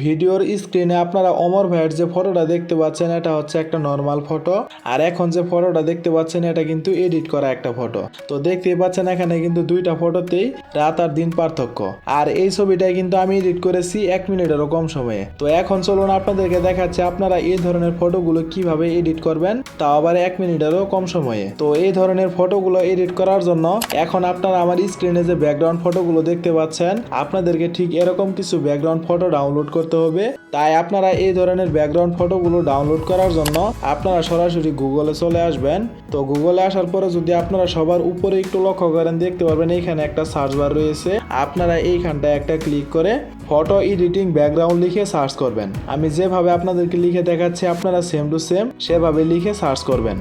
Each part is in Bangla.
ভিডিওর স্ক্রিনে আপনারা অমর ভাইয়ের যে ফটোটা দেখতে পাচ্ছেন, এটা হচ্ছে একটা নর্মাল ফটো আর এখন যে ফটোটা দেখতে পাচ্ছেন, এটা কিন্তু এডিট করা একটা ফটো তো দেখতেই পাচ্ছেন, এখানে কিন্তু দুইটা ফটোতেই রাত আর দিন পার্থক্য। আর এই ছবিটাই কিন্তু আমি এডিট করেছি এক মিনিটেরও কম সময়ে। তো এখন চলুন আপনাদেরকে দেখাচ্ছে, আপনারা এই ধরনের ফটোগুলো কীভাবে এডিট করবেন, তাও আবার এক মিনিটেরও কম সময়ে। তো এই ধরনের ফটোগুলো এডিট করার জন্য এখন আপনারা আমার স্ক্রিনে যে ব্যাকগ্রাউন্ড ফটোগুলো দেখতে পাচ্ছেন, আপনাদেরকে ঠিক এরকম কিছু ব্যাকগ্রাউন্ড ফটো ডাউনলোড করতে হবে। তাই আপনারা এই ধরনের ব্যাকগ্রাউন্ড ফটোগুলো ডাউনলোড করার জন্য আপনারা সরাসরি গুগলে চলে আসবেন। তো গুগলে আসার পরে যদি আপনারা সবার উপরে একটু লক্ষ্য করেন, দেখতে পারবেন এইখানে একটা সার্চ বার রয়েছে। আপনারা এইখানটায় একটা ক্লিক করে ফটো এডিটিং ব্যাকগ্রাউন্ড লিখে সার্চ করবেন। আমি যেভাবে আপনাদেরকে লিখে দেখাচ্ছি, আপনারা সেম টু সেম সেভাবে লিখে সার্চ করবেন।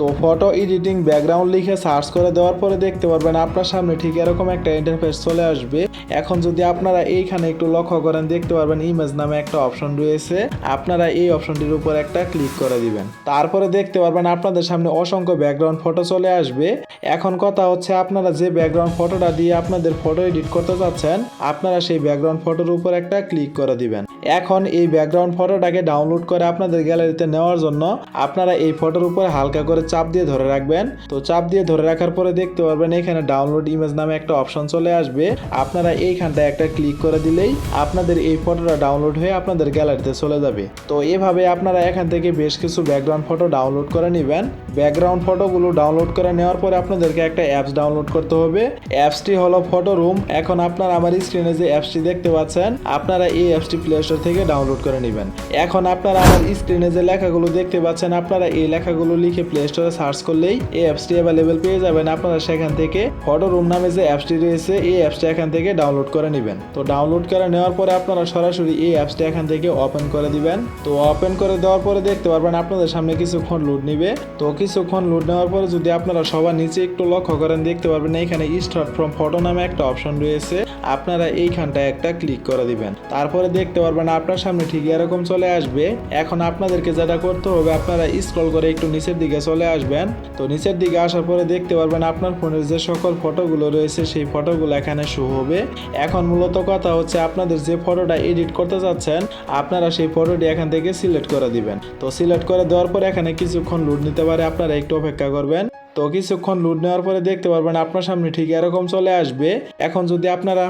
তো ফটো এডিটিং ব্যাকগ্রাউন্ড লিখে সার্চ করে দেওয়ার পরে দেখতে পারবেন আপনার সামনে ঠিক এরকম একটা ইন্টারফেস চলে আসবে। এখন যদি আপনারা এইখানে একটু লক্ষ্য করেন, দেখতে পারবেন ইমেজ নামে একটা অপশন রয়েছে। আপনারা এই অপশনটির উপর একটা ক্লিক করে দিবেন। তারপরে দেখতে পারবেন আপনাদের সামনে অসংখ্য ব্যাকগ্রাউন্ড ফটো চলে আসবে। এখন কথা হচ্ছে আপনারা যে ব্যাকগ্রাউন্ড ফটোটা দিয়ে আপনাদের ফটো এডিট করতে চাচ্ছেন, আপনারা সেই ব্যাকগ্রাউন্ড ফটোর উপর একটা ক্লিক করে দিবেন। এখন এই ব্যাকগ্রাউন্ড ফটোটাকে ডাউনলোড করে আপনাদের গ্যালারিতে নেওয়ার জন্য আপনারা এই ফটোর উপর হালকা করে চাপ দিয়ে ধরে রাখবেন। তো চাপ দিয়ে ধরে রাখার পরে দেখতে পারবেন এখানে ডাউনলোড ইমেজ নামে একটা অপশন চলে আসবে। আপনারা এইখানটায় একটা ক্লিক করে দিলেই আপনাদের এই ফটোটা ডাউনলোড হয়ে আপনাদের গ্যালারিতে চলে যাবে। তো এভাবে আপনারা এখান থেকে বেশ কিছু ব্যাকগ্রাউন্ড ফটো ডাউনলোড করে নেবেন। ব্যাকগ্রাউন্ড ফটোগুলো ডাউনলোড করে নেওয়ার পরে আপনাদেরকে একটা অ্যাপস ডাউনলোড করতে হবে। অ্যাপসটি হলো ফটো রুম এখন আপনারা আমার স্ক্রিনে যে অ্যাপসটি দেখতে পাচ্ছেন, আপনারা এই অ্যাপসটি প্লে স্টোর থেকে ডাউনলোড করে নেবেন। এখন আপনারা আমার স্ক্রিনে যে লেখাগুলো দেখতে পাচ্ছেন, আপনারা এই লেখাগুলো লিখে প্লে স্টোরে সার্চ করলেই এই অ্যাপসটি অ্যাভেলেবেল পেয়ে যাবেন আপনারা সেখান থেকে। ফটো রুম নামে যে অ্যাপসটি রয়েছে, এই অ্যাপসটি এখান থেকে ডাউনলোড করে নেবেন। তো ডাউনলোড করে নেওয়ার পরে আপনারা সরাসরি এই অ্যাপসটি এখান থেকে ওপেন করে দিবেন। তো ওপেন করে দেওয়ার পরে দেখতে পারবেন আপনাদের সামনে কিছুক্ষণ লোড নিবে। তো কিছুক্ষণ লোড নেওয়ার পরে যদি আপনারা সবার নিচে একটু লক্ষ্য করেন, দেখতে পারবেন এখানে স্টার্ট ফ্রম ফটো নামে একটা অপশন রয়েছে। আপনারা এইখানটায় একটা ক্লিক করে দিবেন। তারপরে দেখতে পারবেন আপনার সামনে ঠিক এরকম চলে আসবে। এখন আপনাদেরকে যেটা করতে হবে, আপনারা স্ক্রল করে একটু নিচের দিকে চলে আসবেন। তো নিচের দিকে আসার পরে দেখতে পারবেন আপনার ফোনের যে সকল ফটোগুলো রয়েছে, সেই ফটোগুলো এখানে শো হবে। এখন মূলত কথা হচ্ছে, আপনাদের যে ফটোটা এডিট করতে চাচ্ছেন, আপনারা সেই ফটোটি এখান থেকে সিলেক্ট করে দিবেন। তো সিলেক্ট করে দেওয়ার পরে এখানে কিছুক্ষণ লুট নিতে পারে, আপনারা একটু অপেক্ষা করবেন। তো কিছুক্ষণ লুট নেওয়ার পরে দেখতে পারবেন আপনার সামনে ঠিক এরকম চলে আসবে। এখন যদি আপনারা,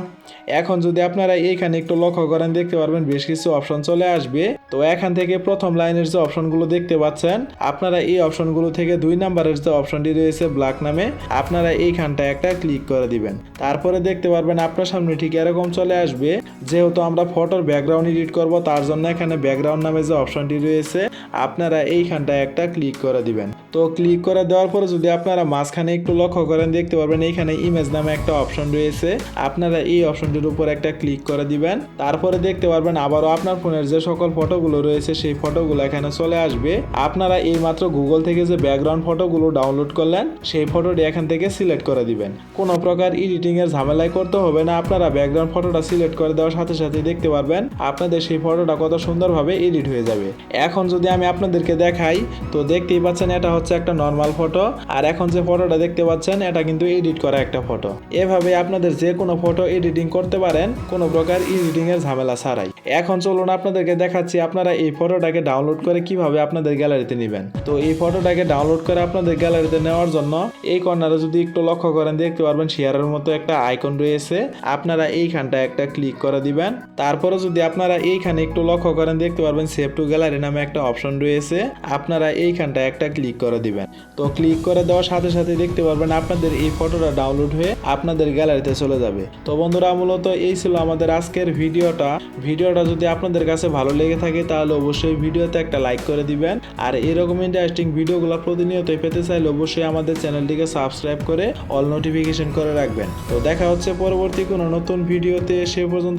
এখন যদি আপনারা এইখানে একটু লক্ষ্য করেন, দেখতে পারবেন বেশ কিছু অপশন চলে আসবে। তো এখান থেকে প্রথম লাইনের যে অপশনগুলো দেখতে পাচ্ছেন, আপনারা এই অপশনগুলো থেকে দুই নাম্বারের যে অপশনটি রয়েছে ব্ল্যাক নামে, আপনারা এইখানটায় একটা ক্লিক করে দিবেন। তারপরে দেখতে পারবেন আপনার সামনে ঠিক এরকম চলে আসবে। যেহেতু আমরা ফটোর ব্যাকগ্রাউন্ড এডিট করব, তার জন্য এখানে ব্যাকগ্রাউন্ড নামে যে অপশনটি রয়েছে, আপনারা এইখানটায় একটা ক্লিক করে দিবেন। তো ক্লিক করে দেওয়ার পরে যদি আপনারা মাঝখানে একটু লক্ষ্য করেন, দেখতে পারবেন এইখানে ইমেজ নামে একটা অপশন রয়েছে। আপনারা এই অপশনটির উপর একটা ক্লিক করে দিবেন। তারপরে দেখতে পারবেন আবারও আপনার ফোনের যে সকল ফটোগুলো রয়েছে, সেই ফটোগুলো এখানে চলে আসবে। আপনারা এই মাত্র গুগল থেকে যে ব্যাকগ্রাউন্ড ফটোগুলো ডাউনলোড করলেন, সেই ফটোটি এখান থেকে সিলেক্ট করে দিবেন। কোনো প্রকার এডিটিং এর ঝামেলায় করতে হবে না। আপনারা ব্যাকগ্রাউন্ড ফটোটা সিলেক্ট করে দেওয়ার সাথে সাথে দেখতে পারবেন আপনাদের সেই ফটোটা কত সুন্দরভাবে এডিট হয়ে যাবে। এখন যদি আমি আপনাদেরকে দেখাই, তো দেখতেই পাচ্ছেন এটা হচ্ছে একটা নর্মাল ফটো আর এখন যে ফটোটা দেখতে পাচ্ছেন, এটা কিন্তু এডিট করা একটা ফটো এভাবে আপনাদের যে কোনো ফটো এডিটিং করতে পারেন, কোনো প্রকার এডিটিং এর ঝামেলা ছাড়াই। এখন চলুন আপনাদেরকে দেখাচ্ছি আপনারা এই ফটোটাকে ডাউনলোড করে কীভাবে আপনাদের গ্যালারিতে নেবেন। তো এই ফটোটাকে ডাউনলোড করে আপনাদের গ্যালারিতে নেওয়ার জন্য এই কর্নারে যদি একটু লক্ষ্য করেন, দেখতে পারবেন শেয়ারের মতো একটা আইকন রয়েছে। আপনারা এইখানটা একটা ক্লিক করে দিবেন। তারপরে যদি আপনারা এইখানে একটু লক্ষ্য করেন, দেখতে পারবেন সেভ টু গ্যালারি নামে একটা অপশন রয়েছে। আপনারা এইখানটা একটা ক্লিক করে দিবেন। তো ক্লিক করে দেওয়ার সাথে সাথে দেখতে পারবেন আপনাদের এই ফটোটা ডাউনলোড হয়ে আপনাদের গ্যালারিতে চলে যাবে। তো বন্ধুরা, মূলত এই ছিল আমাদের আজকের ভিডিওটা। ভিডিওটা যদি আপনাদের কাছে ভালো লেগে থাকে, তাহলে অবশ্যই ভিডিওতে একটা লাইক করে দিবেন। আর এরকম ইন্টারেস্টিং ভিডিওগুলো প্রতিনিয়তই পেতে চাইলে অবশ্যই আমাদের চ্যানেলটিকে সাবস্ক্রাইব করে অল নোটিফিকেশন করে রাখবেন। তো দেখা হচ্ছে পরবর্তী কোনো নতুন ভিডিওতে, সে পর্যন্ত